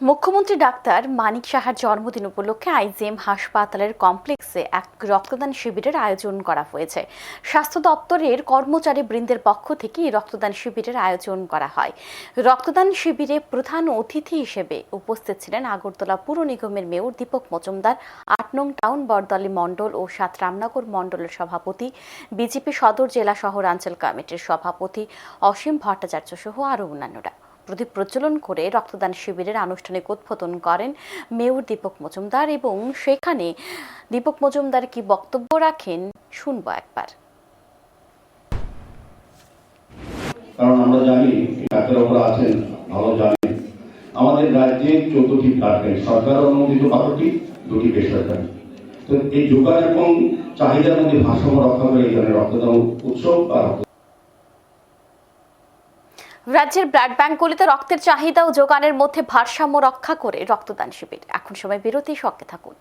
কিশোরী doctor মানিক সাহার জন্মদিন উপলক্ষে আইজিএম হাসপাতালের কমপ্লেক্সে এক রক্তদান শিবিরের আয়োজন করা হয়েছে। স্বাস্থ্য দপ্তরের কর্মচারী বৃন্দের পক্ষ থেকে রক্তদান শিবিরের আয়োজন করা হয়। রক্তদান শিবিরে প্রধান অতিথি হিসেবে উপস্থিত ছিলেন আগরতলা পুর নিগমের মেয়র দীপক মজুমদার, আট নং টাউন বরদলি মণ্ডল ও সাত রামনগর মণ্ডলের সভাপতি, বিজেপি সদর জেলা শহরাঞ্চল কমিটির সভাপতি অসীম ভট্টাচার্য সহ আরও অন্যান্যরা। প্রদীপ প্রজ্বলন করে রক্তদান শিবিরের আনুষ্ঠানিক উদ্বোধন করেন মেয়র দীপক মজুমদার এবং সেখানে দীপক মজুমদার কি বক্তব্য রাখেন শুনব একবার। কারণ আমরা জানি ডাক্তারবাবুরা আছেন, ভালো জানেন। আমাদের রাজ্যে চোদ্দটি ব্লাড সরকার অনুমোদিত বারোটি, দুটি বেসরকারি। তো এই যোগান চাহিদার মধ্যে ভারসাম্য রক্ষা করে ধরনের রক্তদান উৎসব বা রাজ্যের ব্লাড ব্যাংকগুলিতে রক্তের চাহিদা ও যোগানের মধ্যে ভারসাম্য রক্ষা করে রক্তদান শিবির। এখন সময় বিরতি, সঙ্গে থাকুন।